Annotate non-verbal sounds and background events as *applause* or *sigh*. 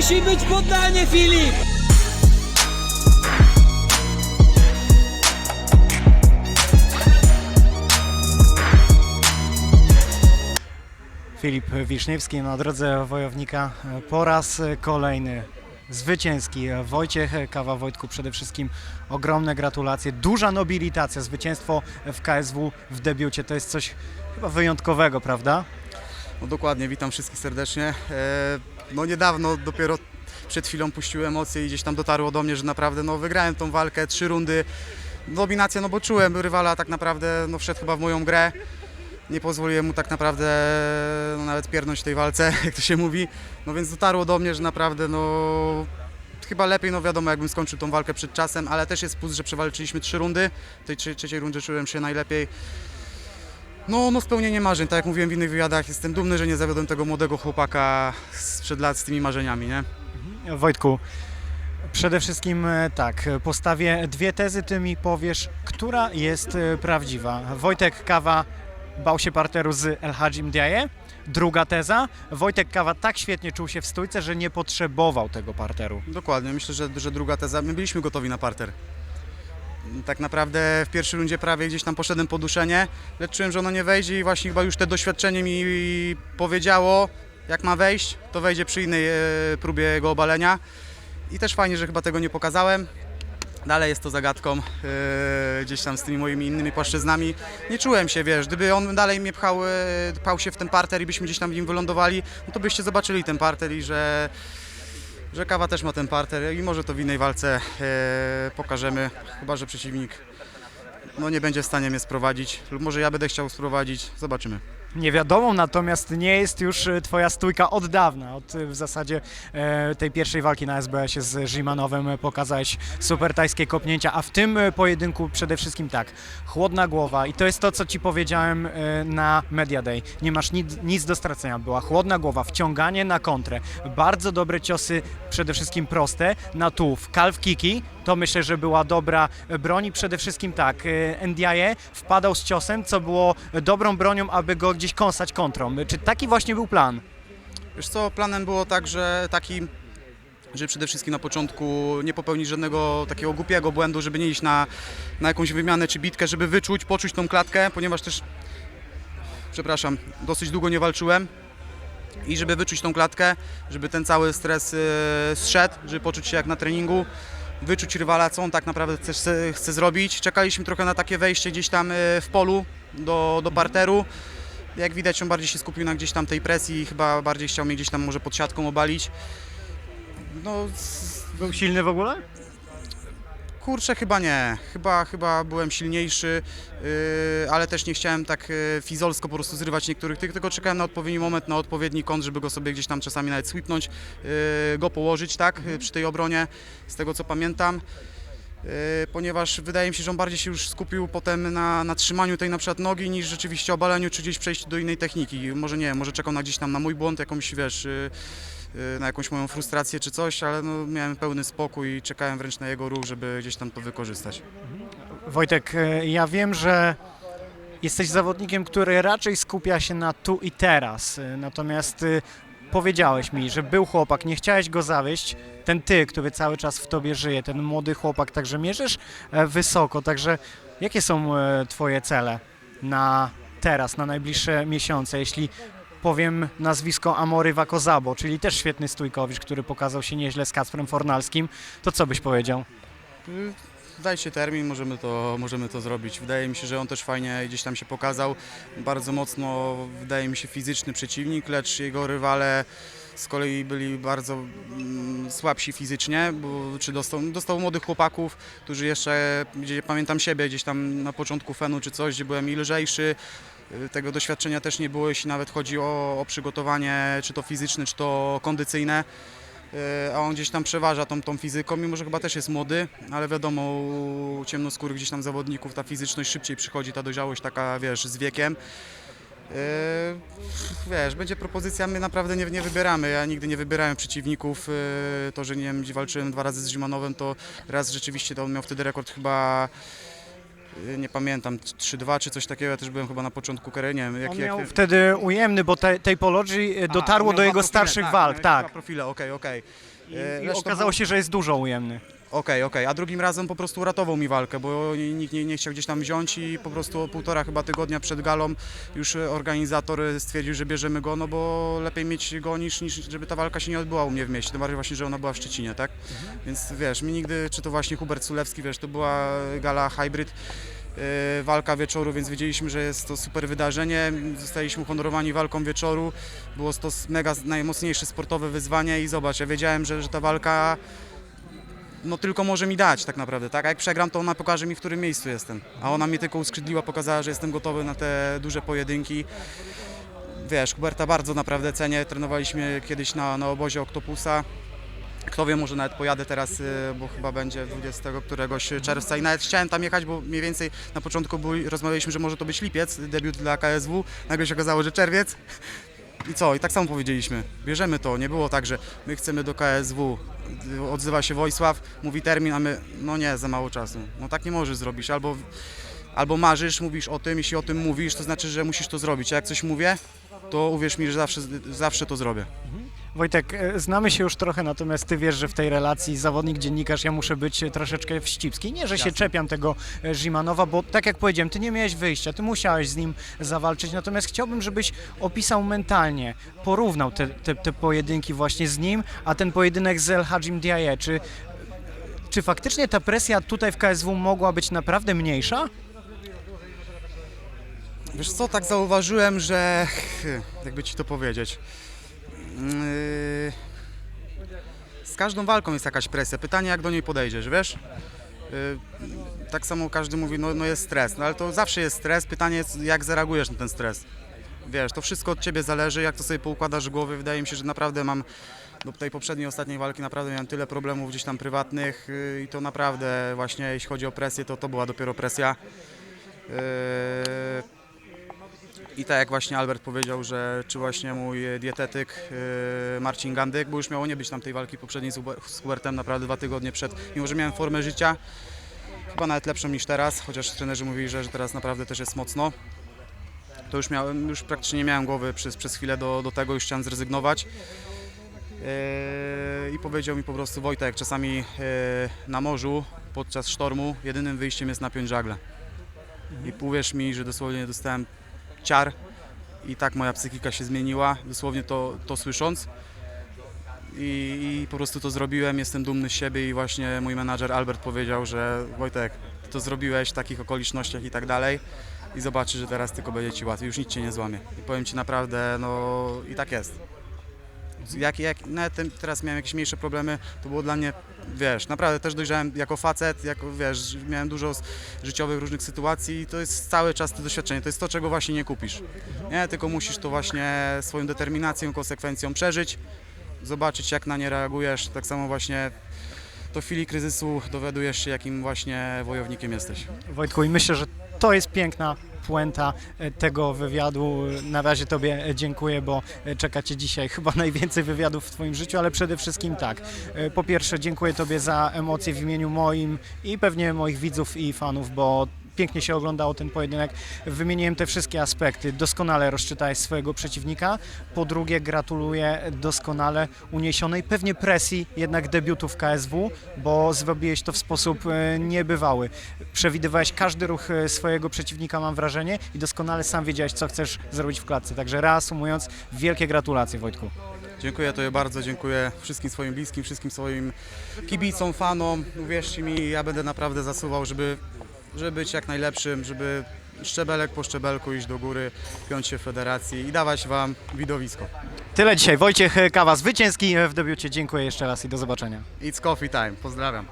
Musi być poddanie, Filip! Filip Wiszniewski na drodze wojownika po raz kolejny zwycięski. Wojciech Kawa Wojtku przede wszystkim ogromne gratulacje, duża nobilitacja, zwycięstwo w KSW w debiucie to jest coś chyba wyjątkowego, prawda? No dokładnie, witam wszystkich serdecznie. E, No niedawno, dopiero przed chwilą puściły emocje i gdzieś tam dotarło do mnie, że naprawdę no, wygrałem tą walkę, trzy rundy. Dominację, no bo czułem, rywala tak naprawdę no, wszedł chyba w moją grę. Nie pozwoliłem mu tak naprawdę no, nawet piernąć w tej walce, *laughs* jak to się mówi. No więc dotarło do mnie, że naprawdę no chyba lepiej, no wiadomo, jakbym skończył tą walkę przed czasem, ale też jest plus, że przewalczyliśmy trzy rundy. W tej trze- trzeciej rundzie czułem się najlepiej. No, no spełnienie marzeń, tak jak mówiłem w innych wywiadach, jestem dumny, że nie zawiodłem tego młodego chłopaka sprzed lat z tymi marzeniami, nie? Wojtku, przede wszystkim e, tak, postawię dwie tezy, ty mi powiesz, która jest e, prawdziwa. Wojtek Kawa bał się parteru z El Hadzim Diaye. Druga teza, Wojtek Kawa tak świetnie czuł się w stójce, że nie potrzebował tego parteru. Dokładnie, myślę, że, że druga teza, my byliśmy gotowi na parter. Tak naprawdę w pierwszej rundzie prawie gdzieś tam poszedłem po duszenie, lecz czułem, że ono nie wejdzie i właśnie chyba już te doświadczenie mi powiedziało, jak ma wejść, to wejdzie przy innej e, próbie jego obalenia. I też fajnie, że chyba tego nie pokazałem. Dalej jest to zagadką e, gdzieś tam z tymi moimi innymi płaszczyznami. Nie czułem się, wiesz, gdyby on dalej mnie pchał, e, pchał się w ten parter i byśmy gdzieś tam w nim wylądowali, no to byście zobaczyli ten parter i że, że kawa też ma ten parter i może to w innej walce e, pokażemy, chyba że przeciwnik no, nie będzie w stanie mnie sprowadzić lub może ja będę chciał sprowadzić, zobaczymy. Nie wiadomo, natomiast nie jest już e, twoja stójka od dawna, od e, w zasadzie e, tej pierwszej walki na SBS-ie z Zimanowem e, pokazałeś super tajskie kopnięcia, a w tym e, pojedynku przede wszystkim tak, chłodna głowa. I to jest to, co ci powiedziałem e, na Media Day. Nie masz nic, nic do stracenia, była chłodna głowa, wciąganie na kontrę, bardzo dobre ciosy, przede wszystkim proste, na tułów, calf kicki, to myślę, że była dobra broń przede wszystkim tak, e, Ndiaye wpadał z ciosem, co było dobrą bronią, aby go gdzieś kąsać kontrą. Czy taki właśnie był plan? Wiesz co, planem było tak, że taki, że przede wszystkim na początku nie popełnić żadnego takiego głupiego błędu, żeby nie iść na, na jakąś wymianę czy bitkę, żeby wyczuć, poczuć tą klatkę, ponieważ też, przepraszam, dosyć długo nie walczyłem i żeby wyczuć tą klatkę, żeby ten cały stres e, zszedł, żeby poczuć się jak na treningu, wyczuć rywala, co on tak naprawdę chce, chce zrobić. Czekaliśmy trochę na takie wejście gdzieś tam e, w polu do, do parteru. Jak widać, on bardziej się skupił na gdzieś tam tej presji i chyba bardziej chciał mnie gdzieś tam może pod siatką obalić. No, Był silny w ogóle? Kurczę, chyba nie. Chyba, chyba byłem silniejszy, yy, ale też nie chciałem tak yy, fizolsko po prostu zrywać niektórych tych, tylko czekałem na odpowiedni moment, na odpowiedni kąt, żeby go sobie gdzieś tam czasami nawet sweepnąć, yy, go położyć, tak, yy, przy tej obronie, z tego co pamiętam. Yy, ponieważ wydaje mi się, że on bardziej się już skupił potem na, na trzymaniu tej na przykład nogi niż rzeczywiście obaleniu, czy gdzieś przejściu do innej techniki. Może nie, może czekał na gdzieś tam na mój błąd, jakąś wiesz, yy, na jakąś moją frustrację czy coś, ale no, miałem pełny spokój i czekałem wręcz na jego ruch, żeby gdzieś tam to wykorzystać. Wojtek, e, ja wiem, że jesteś zawodnikiem, który raczej skupia się na tu i teraz. e, Natomiast powiedziałeś mi, że był chłopak, nie chciałeś go zawieść. Ten ty, który cały czas w tobie żyje, ten młody chłopak, także mierzysz e, wysoko. Także jakie są e, twoje cele na teraz, na najbliższe miesiące? Jeśli powiem nazwisko Amory Wakozabo, czyli też świetny stójkowicz, który pokazał się nieźle z Kacprem Fornalskim, to co byś powiedział? Yy, Dajcie termin, możemy to, możemy to zrobić. Wydaje mi się, że on też fajnie gdzieś tam się pokazał. Bardzo mocno, wydaje mi się, fizyczny przeciwnik, lecz jego rywale z kolei byli bardzo mm, słabsi fizycznie, bo, czy dostał, dostał młodych chłopaków, którzy jeszcze, gdzie pamiętam siebie gdzieś tam na początku fenu czy coś, gdzie byłem i lżejszy, Y, tego doświadczenia też nie było, jeśli nawet chodzi o, o przygotowanie, czy to fizyczne, czy to kondycyjne. Y, A on gdzieś tam przeważa tą, tą fizyką, mimo że chyba też jest młody, ale wiadomo, u ciemnoskórych gdzieś tam zawodników ta fizyczność szybciej przychodzi, ta dojrzałość taka, wiesz, z wiekiem. Y, Wiesz, będzie propozycja, my naprawdę nie, nie wybieramy. Ja nigdy nie wybierałem przeciwników. Y, To, że nie wiem, walczyłem dwa razy z Zimanowem, to raz rzeczywiście to on miał wtedy rekord chyba nie pamiętam, 3-2 czy coś takiego, ja też byłem chyba na początku kariery, nie wiem, jak, On jak, miał wtedy ujemny, bo te, Tapology e, A, dotarło miał do dwa jego profile, starszych tak, walk, miał tak. Dwa profile, okej, okej. I, E, i resztą okazało się, że jest dużo ujemny. Okej, okej, a drugim razem po prostu uratował mi walkę, bo nikt nie, nie chciał gdzieś tam wziąć i po prostu półtora chyba tygodnia przed galą już organizator stwierdził, że bierzemy go, no bo lepiej mieć go niż, niż żeby ta walka się nie odbyła u mnie w mieście, tym bardziej właśnie, że ona była w Szczecinie, tak? Więc wiesz, mi nigdy, czy to właśnie Hubert Sulewski, wiesz, to była gala hybrid, e, walka wieczoru, więc wiedzieliśmy, że jest to super wydarzenie, zostaliśmy uhonorowani walką wieczoru, było to mega najmocniejsze sportowe wyzwanie i zobacz, ja wiedziałem, że, że ta walka no tylko może mi dać tak naprawdę, tak? A jak przegram, to ona pokaże mi, w którym miejscu jestem. A ona mnie tylko uskrzydliła, pokazała, że jestem gotowy na te duże pojedynki. Wiesz, Huberta bardzo naprawdę cenię. Trenowaliśmy kiedyś na, na obozie Octopusa. Kto wie, może nawet pojadę teraz, y, bo chyba będzie 20 któregoś czerwca i nawet chciałem tam jechać, bo mniej więcej na początku rozmawialiśmy, że może to być lipiec, debiut dla KSW. Nagle się okazało, że czerwiec. I co? I tak samo powiedzieliśmy. Bierzemy to. Nie było tak, że my chcemy do KSW. Odzywa się Wojsław, mówi termin, a my, no nie, za mało czasu. No tak nie możesz zrobić. Albo, albo marzysz, mówisz o tym, jeśli o tym mówisz, to znaczy, że musisz to zrobić. A jak coś mówię, to uwierz mi, że zawsze, zawsze to zrobię. Wojtek, e, znamy się już trochę, natomiast ty wiesz, że w tej relacji zawodnik-dziennikarz ja muszę być e, troszeczkę wścibski. Nie, że się Jasne. czepiam tego e, Zimanowa, bo tak jak powiedziałem, ty nie miałeś wyjścia, ty musiałeś z nim zawalczyć, natomiast chciałbym, żebyś opisał mentalnie, porównał te, te, te pojedynki właśnie z nim, a ten pojedynek z El Hajim Diaye. Czy, czy faktycznie ta presja tutaj w KSW mogła być naprawdę mniejsza? Wiesz co, tak zauważyłem, że jakby ci to powiedzieć. Yy, Z każdą walką jest jakaś presja. Pytanie, jak do niej podejdziesz, wiesz? Yy, Tak samo każdy mówi, no, no jest stres, no ale to zawsze jest stres. Pytanie jest, jak zareagujesz na ten stres. Wiesz, to wszystko od ciebie zależy, jak to sobie poukładasz w głowie. Wydaje mi się, że naprawdę mam do tej poprzedniej, ostatniej walki naprawdę miałem tyle problemów gdzieś tam prywatnych yy, i to naprawdę właśnie, jeśli chodzi o presję, to to była dopiero presja. Yy, i tak jak właśnie Albert powiedział, że czy właśnie mój dietetyk yy, Marcin Gandyk, bo już miało nie być tam tej walki poprzedniej z Huber- z Hubertem naprawdę dwa tygodnie przed, mimo że miałem formę życia, chyba nawet lepszą niż teraz, chociaż trenerzy mówili, że, że teraz naprawdę też jest mocno. To już miałem, już praktycznie nie miałem głowy przez, przez chwilę do, do tego, już chciałem zrezygnować. Yy, I powiedział mi po prostu Wojtek, czasami yy, na morzu podczas sztormu jedynym wyjściem jest napiąć żagle. I uwierz mi, że dosłownie dostałem ciar i tak moja psychika się zmieniła, dosłownie to, to słysząc. I, I po prostu to zrobiłem, jestem dumny z siebie i właśnie mój menadżer Albert powiedział, że Wojtek, to zrobiłeś w takich okolicznościach i tak dalej i zobaczysz, że teraz tylko będzie Ci łatwiej, już nic Cię nie złamie. I powiem Ci naprawdę, no i tak jest. Jak, jak nawet teraz miałem jakieś mniejsze problemy, to było dla mnie, wiesz, naprawdę też dojrzałem jako facet, jako, wiesz, miałem dużo życiowych różnych sytuacji i to jest cały czas to doświadczenie, to jest to, czego właśnie nie kupisz. Nie, tylko musisz to właśnie swoją determinacją, konsekwencją przeżyć, zobaczyć jak na nie reagujesz, tak samo właśnie to w chwili kryzysu dowiadujesz się, jakim właśnie wojownikiem jesteś. Wojtku, i myślę, że to jest piękna puenta e, tego wywiadu. Na razie Tobie e, dziękuję, bo e, czeka Cię dzisiaj *laughs* chyba najwięcej wywiadów w Twoim życiu, ale przede wszystkim tak. Po pierwsze, dziękuję Tobie za emocje w imieniu moim i pewnie moich widzów i fanów, bo pięknie się oglądało ten pojedynek. Wymieniłem te wszystkie aspekty. Doskonale rozczytałeś swojego przeciwnika. Po drugie, gratuluję doskonale uniesionej pewnie presji jednak debiutu w KSW, bo zrobiłeś to w sposób e, niebywały. Przewidywałeś każdy ruch e, swojego przeciwnika, mam wrażenie, i doskonale sam wiedziałeś, co chcesz zrobić w klatce. Także reasumując, wielkie gratulacje, Wojtku. Dziękuję Tobie bardzo, dziękuję wszystkim swoim bliskim, wszystkim swoim kibicom, fanom. Uwierzcie mi, ja będę naprawdę zasuwał, żeby, żeby być jak najlepszym, żeby szczebelek po szczebelku iść do góry, piąć się w federacji i dawać Wam widowisko. Tyle dzisiaj. Wojciech Kawa, zwycięski w debiucie. Dziękuję jeszcze raz i do zobaczenia. It's coffee time, pozdrawiam.